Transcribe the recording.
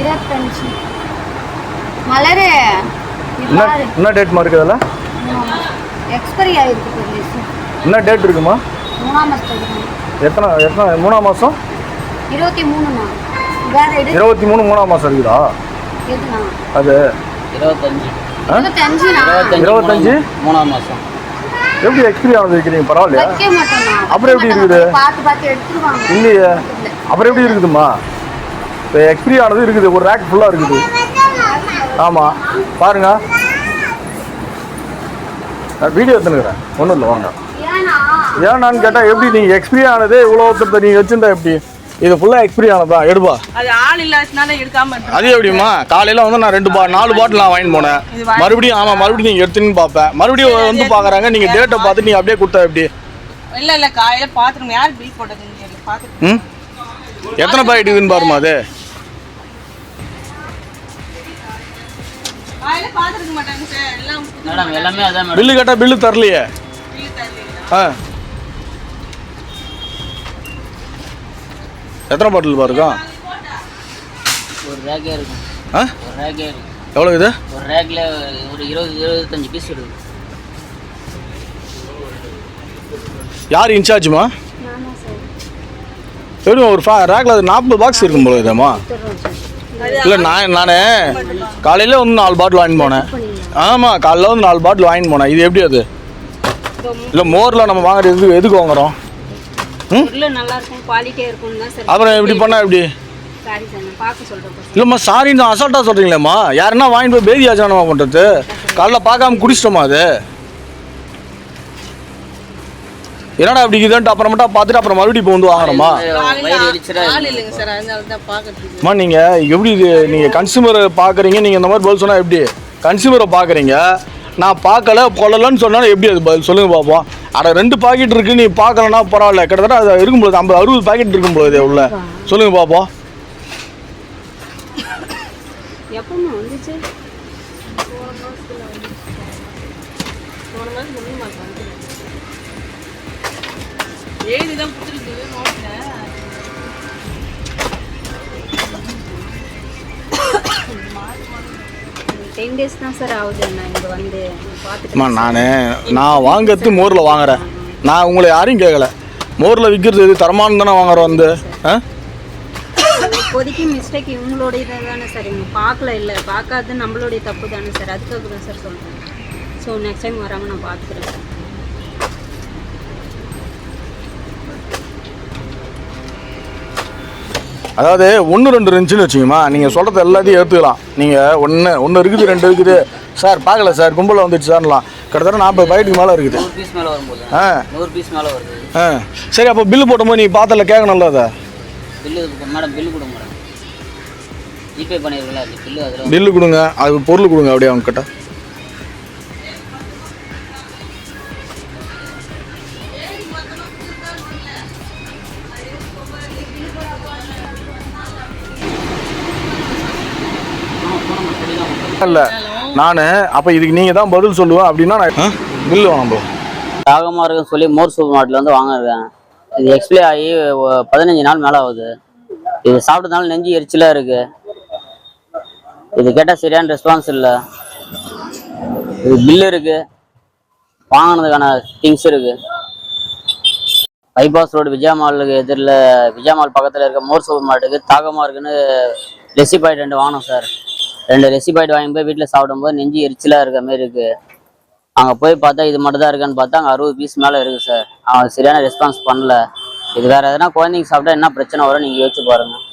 இருபத்தஞ்சு. மலரு என்ன என்ன டேட்மா இருக்குது அதில் எக்ஸ்பைரி ஆகிருக்கு என்ன டேட் இருக்குமா? மூணாம் மாதத்துக்கு எத்தனை எத்தனை மூணாம் மாதம் இருபத்தி மூணுண்ணா வேற இருபத்தி மூணு மூணாம் மாதம் இருக்குதா? அது? இருபத்தஞ்சு. இருபத்தஞ்சு? மூணாம் மாதம் எப்படி எக்ஸ்பிரி ஆனது வைக்கிறீங்க? பரவாயில்லையா? அப்புறம் எப்படி இருக்குது? இல்லையே. அப்புறம் எப்படி இருக்குதுமா எக்ஸ்பிரி ஆனது இருக்குது ஒரு ரேக் ஃபுல்லாக இருக்குது. ஆமாம் பாருங்க. நான் வீடியோ எடுத்துனுக்குறேன். ஒன்றும் இல்லை வாங்க. ஏன்னா ஏன்னான்னு கேட்டால் எப்படி நீங்கள் எக்ஸ்பிரி ஆனதே இவ்வளோ ஒருத்தர் நீங்கள் வச்சுருந்தா எப்படி? இது ஃபுல்லாக எக்ஸ்பிரி ஆனதா? எடுப்பா. அது ஆள் இல்லாதனால எடுக்காம இருக்கு. அது எப்படிம்மா? காலையில் வந்து நான் ரெண்டு பா நாலு பாட்டில் நான் வாங்கிட்டு போனேன். வாங்கி- மறுபடியும் ஆமாம் மறுபடியும் நீங்கள் எடுத்துன்னு பார்ப்பேன். மறுபடியும் வந்து பார்க்குறாங்க நீங்கள் டேட்டை பார்த்து நீங்கள் அப்படியே கொடுத்தா எப்படி? இல்ல இல்ல காலையில பாத்துருங்க யார் பில் போட்டதுன்னு ம்? எத்தனை பாக்கெட் இருக்குன்னு பாருமா அது? மேடம் எல்லாமே அதான் மேடம். பில்லு கேட்டால் பில்லு தரலையே. ஆ. எத்தனை பாட்டில் பாருக்கா? ஒரு ரேக்கே இருக்கும் ஆ? ஒரு ரேக்கே இருக்கும் எவ்வளோ இது? ஒரு ரேக்கில் ஒரு இருபது இருபத்தஞ்சு பீஸ் இருக்குது யார் இன்சார்ஜுமா நானா சார். எப்படி ஒரு ஃபா ரேக்கில் அது நாற்பது பாக்ஸ் இருக்கும் போல இதேம்மா இல்லை நான் நான் காலையில் வந்து நாலு பாட்டில் வாங்கிட்டு போனேன். ஆமாம் காலையில் வந்து நாலு பாட்டில் வாங்கிட்டு போனேன். இது எப்படி அது? இல்லை மோரில் நம்ம வாங்குறது எதுக்கு எதுக்கு வாங்குறோம்? அப்புறம் எப்படி பண்ணால் எப்படி? இல்லைம்மா சாரின்னு அசால்ட்டாக சொல்கிறீங்களேம்மா யாருன்னா வாங்கிட்டு போய் பேதி ஆச்சானமா பண்ணுறது காலைல பார்க்காம குடிச்சிட்டோமா அது? என்னடா இப்படி இதுன்ட்டு அப்புறமேட்டா பார்த்துட்டு அப்புறம் மறுபடியும் இப்போ வந்து வாங்குறோமா? அம்மா நீங்கள் எப்படி இது நீங்கள் கன்சியூமரை பார்க்குறீங்க நீங்கள் இந்த மாதிரி பதில் சொன்னால் எப்படி? கன்சியூமரை பார்க்குறீங்க நான் பார்க்கல கொள்ளலன்னு சொன்னாலும் எப்படி அது பதில்? சொல்லுங்கள் பார்ப்போம் அட ரெண்டு பாக்கெட் இருக்கு நீ பார்க்கலன்னா பரவாயில்ல. கிட்டத்தட்ட அது இருக்கும்போது ஐம்பது அறுபது பாக்கெட் இருக்கும்போது உள்ள. சொல்லுங்கள் பார்ப்போம் எப்பவுமே நோட்டில் டென் டேஸ் தான் சார் ஆகுது. நான் இங்கே வந்து பார்த்துட்டு நான் நான் வாங்குறது மோரில் வாங்குறேன். நான் உங்களை யாரையும் கேட்கல மோரில் விற்கிறது எது தரமானு தானே வாங்குறோம் வந்து. ஆ? இப்போதைக்கு மிஸ்டேக் இவங்களோட இதை தானே சார் இவங்க பார்க்கல இல்லை. பார்க்காதது நம்மளுடைய தப்பு தானே சார் அதுக்காக தான் சார் சொல்கிறேன் ஸோ நெக்ஸ்ட் டைம் வராமல் நான் பார்த்துக்கிறேன். சார் அதாவது ஒன்று ரெண்டு இருந்துச்சுன்னு வச்சுக்கோமா நீங்கள் சொல்கிறது எல்லாத்தையும் எடுத்துக்கலாம் நீங்கள் ஒன்று ஒன்று இருக்குது ரெண்டு இருக்குது. சார் பார்க்கல சார் கும்பலில் வந்துடுச்சு சார்லாம் கிட்டத்தட்ட நாற்பது பாக்கெட்டுக்கு மேலே இருக்குது. ஆ. ஆ. சரி அப்போ பில்லு போடும்போது நீ பார்த்தல கேட்கணும்ல அதை? பில்லு கொடுங்க அது பொருள் கொடுங்க அப்படியே அவங்க கிட்ட இல்லை. நான் அப்போ இதுக்கு நீங்கள் தான் பதில் சொல்லுவேன் அப்படின்னா நான் பில்லு bro. தாகமாக இருக்குன்னு சொல்லி மோர் சூப்பர் மார்ட்டில் வந்து வாங்கிருக்கேன் இது எக்ஸ்பிளே ஆகி பதினஞ்சு நாள் மேலே ஆகுது. இது சாப்பிட்டதுனால நெஞ்சு எரிச்சலாக இருக்கு. இது கேட்டால் சரியான ரெஸ்பான்ஸ் இல்லை. இது பில்லு இருக்கு. வாங்கினதுக்கான திங்ஸ் இருக்கு. பைபாஸ் ரோடு விஜயா மாலுக்கு எதிரில் விஜயா மால் பக்கத்தில் இருக்க மோர் சூப்பர் மார்ட்டுக்கு தாகமாக இருக்குன்னு ரெசிபாய்ட் ரெண்டு வாங்கினோம் சார் ரெண்டு ரெசிபாய்ட் வாங்கி போய் வீட்டில் சாப்பிடும்போது நெஞ்சு எரிச்சலாக இருக்க மாதிரி இருக்கு. அங்கே போய் பார்த்தா இது மட்டும் தான் இருக்கான்னு பார்த்தா அங்கே அறுபது பீஸ் மேலே இருக்குது சார் அவன் சரியான ரெஸ்பான்ஸ் பண்ணல. இது வேறு எதனா குழந்தைங்க சாப்பிட்டா என்ன பிரச்சனை வரும் நீங்கள் யோசிச்சு பாருங்கள்